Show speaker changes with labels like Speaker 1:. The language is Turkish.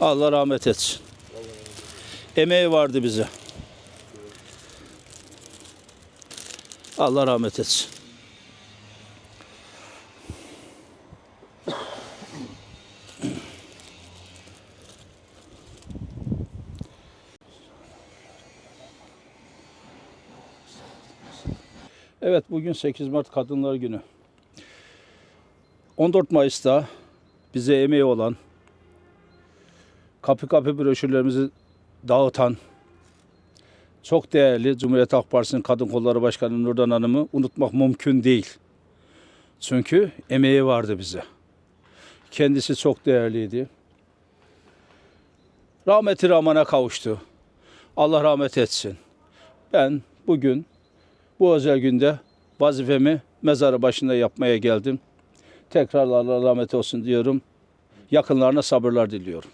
Speaker 1: Allah rahmet etsin. Emeği vardı bize. Allah rahmet etsin. Evet bugün 8 Mart Kadınlar Günü. 14 Mayıs'ta bize emeği olan, kapı kapı broşürlerimizi dağıtan, çok değerli Cumhuriyet Halk Partisi'nin Kadın Kolları Başkanı Nurdan Hanım'ı unutmak mümkün değil. Çünkü emeği vardı bize. Kendisi çok değerliydi. Rahmeti Rahman'a kavuştu. Allah rahmet etsin. Ben bugün bu özel günde vazifemi mezarı başında yapmaya geldim. Tekrar Allah rahmet olsun diyorum. Yakınlarına sabırlar diliyorum.